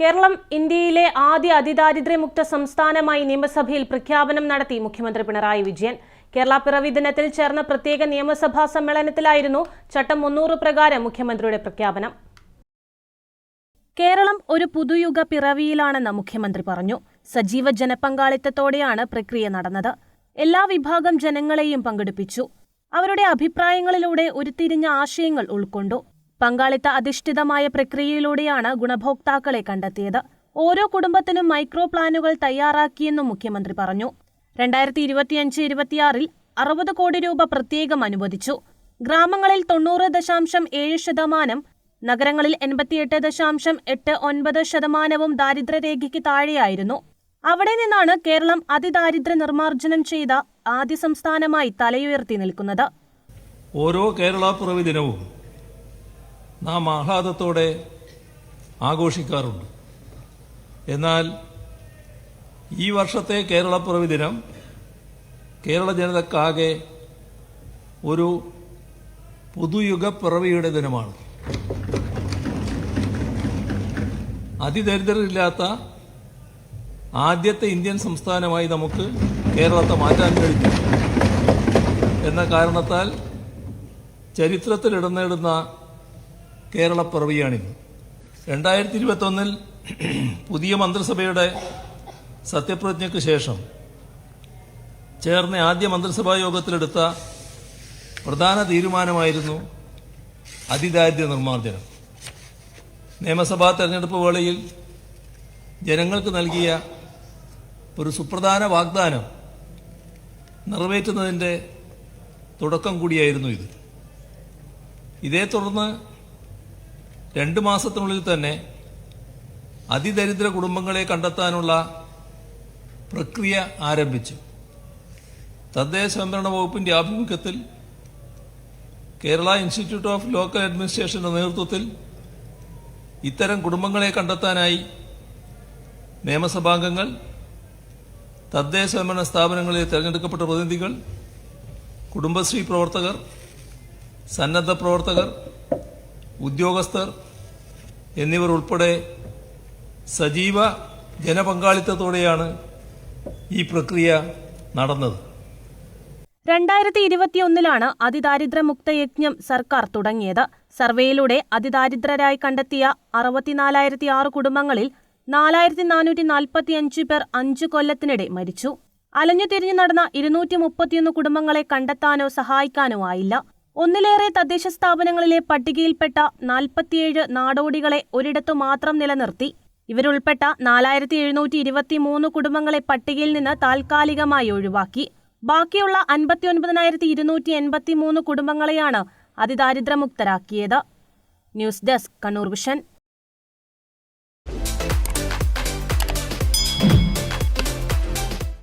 കേരളം ഇന്ത്യയിലെ ആദ്യ അതിദാരിദ്ര്യമുക്ത സംസ്ഥാനമായി നിയമസഭയിൽ പ്രഖ്യാപനം നടത്തി മുഖ്യമന്ത്രി പിണറായി വിജയൻ. കേരള പിറവി ദിനത്തിൽ ചേർന്ന പ്രത്യേക നിയമസഭാ സമ്മേളനത്തിലായിരുന്നു ചട്ടം മുന്നൂറ് പ്രകാരം മുഖ്യമന്ത്രിയുടെ പ്രഖ്യാപനം. കേരളം ഒരു പുതുയുഗ പിറവിയിലാണെന്ന് മുഖ്യമന്ത്രി പറഞ്ഞു. സജീവ ജനപങ്കാളിത്തത്തോടെയാണ് പ്രക്രിയ നടന്നത്. എല്ലാ വിഭാഗം ജനങ്ങളെയും പങ്കെടുപ്പിച്ചു. അവരുടെ അഭിപ്രായങ്ങളിലൂടെ ഉരുത്തിരിഞ്ഞ ആശയങ്ങൾ ഉൾക്കൊണ്ടു. പങ്കാളിത്ത അധിഷ്ഠിതമായ പ്രക്രിയയിലൂടെയാണ് ഗുണഭോക്താക്കളെ കണ്ടെത്തിയത്. ഓരോ കുടുംബത്തിനും മൈക്രോ പ്ലാനുകൾ തയ്യാറാക്കിയെന്നും മുഖ്യമന്ത്രി പറഞ്ഞു. രണ്ടായിരത്തി ഇരുപത്തിയഞ്ച് ഇരുപത്തിയാറിൽ അറുപത് കോടി രൂപ പ്രത്യേകം അനുവദിച്ചു. ഗ്രാമങ്ങളിൽ തൊണ്ണൂറ് ദശാംശം ഏഴ് ശതമാനം നഗരങ്ങളിൽ എൺപത്തിയെട്ട് ദശാംശം എട്ട് ഒൻപത് ശതമാനവും ദാരിദ്ര്യരേഖയ്ക്ക് താഴെയായിരുന്നു. അവിടെ നിന്നാണ് കേരളം അതിദാരിദ്ര്യ നിർമ്മാർജനം ചെയ്ത ആദ്യ സംസ്ഥാനമായി തലയുയർത്തി നിൽക്കുന്നത്. ഓരോ കേരള പിറവി ദിനവും നാം ആഹ്ലാദത്തോടെ ആഘോഷിക്കാറുണ്ട്. എന്നാൽ ഈ വർഷത്തെ കേരള പിറവി ദിനം കേരള ജനതക്കാകെ ഒരു പുതുയുഗ പിറവിയുടെ ദിനമാണ്. അതിദരിദ്രരില്ലാത്ത ആദ്യത്തെ ഇന്ത്യൻ സംസ്ഥാനമായി നമുക്ക് കേരളത്തെ മാറ്റാൻ കഴിഞ്ഞു. എന്ന കാരണത്താൽ ചരിത്രത്തിൽ ഇടം നേടുന്ന കേരളപ്പിറവിയാണിത്. രണ്ടായിരത്തി ഇരുപത്തൊന്നിൽ പുതിയ മന്ത്രിസഭയുടെ സത്യപ്രതിജ്ഞയ്ക്ക് ശേഷം ചേർന്ന ആദ്യ മന്ത്രിസഭാ യോഗത്തിലെടുത്ത പ്രധാന തീരുമാനമായിരുന്നു അതിദാരിദ്ര്യ നിർമ്മാർജനം. നിയമസഭാ തെരഞ്ഞെടുപ്പ് വേളയിൽ ജനങ്ങൾക്ക് നൽകിയ ഒരു സുപ്രധാന വാഗ്ദാനം നിറവേറ്റുന്നതിന്റെ തുടക്കം കൂടിയായിരുന്നു ഇത്. ഇതേ തുടർന്ന് രണ്ട് മാസത്തിനുള്ളിൽ തന്നെ അതിദരിദ്ര കുടുംബങ്ങളെ കണ്ടെത്താനുള്ള പ്രക്രിയ ആരംഭിച്ചു. തദ്ദേശ സ്വയംഭരണ വകുപ്പിന്റെ ആഭിമുഖ്യത്തിൽ കേരള ഇൻസ്റ്റിറ്റ്യൂട്ട് ഓഫ് ലോക്കൽ അഡ്മിനിസ്ട്രേഷന്റെ നേതൃത്വത്തിൽ ഇത്തരം കുടുംബങ്ങളെ കണ്ടെത്താനായി നിയമസഭാംഗങ്ങൾ തദ്ദേശ സ്വയംഭരണ സ്ഥാപനങ്ങളിൽ തെരഞ്ഞെടുക്കപ്പെട്ട പ്രതിനിധികൾ കുടുംബശ്രീ പ്രവർത്തകർ സന്നദ്ധ പ്രവർത്തകർ ഉദ്യോഗസ്ഥർ എന്നിവർ ഉൾപ്പെടെ സജീവ ജനപങ്കാളിത്തത്തോടെയാണ് ഈ പ്രക്രിയ നടന്നത്. രണ്ടായിരത്തി ഇരുപത്തിയൊന്നിലാണ് അതിദാരിദ്ര്യമുക്ത യജ്ഞം സർക്കാർ തുടങ്ങിയത്. സർവേയിലൂടെ അതിദാരിദ്രരായി കണ്ടെത്തിയ അറുപത്തിനാലായിരത്തി ആറ് കുടുംബങ്ങളിൽ നാലായിരത്തി നാനൂറ്റി നാൽപ്പത്തി അഞ്ച് പേർ അഞ്ചു കൊല്ലത്തിനിടെ മരിച്ചു. അലഞ്ഞു തിരിഞ്ഞു നടന്ന ഇരുന്നൂറ്റി മുപ്പത്തിയൊന്ന് കുടുംബങ്ങളെ കണ്ടെത്താനോ സഹായിക്കാനോ ആയില്ല. ഒന്നിലേറെ തദ്ദേശ സ്ഥാപനങ്ങളിലെ പട്ടികയിൽപ്പെട്ട നാൽപ്പത്തിയേഴ് നാടോടികളെ ഒരിടത്തു മാത്രം നിലനിർത്തി. ഇവരുൾപ്പെട്ട നാലായിരത്തി എഴുന്നൂറ്റി ഇരുപത്തി മൂന്ന് കുടുംബങ്ങളെ പട്ടികയിൽ നിന്ന് താൽക്കാലികമായി ഒഴിവാക്കി. ബാക്കിയുള്ള അൻപത്തിയൊൻപതിനായിരത്തി ഇരുന്നൂറ്റി എൺപത്തി മൂന്ന് കുടുംബങ്ങളെയാണ് അതിദാരിദ്ര്യമുക്തരാക്കിയത് ന്യൂസ് ഡെസ്ക് കണ്ണൂർ വിഷൻ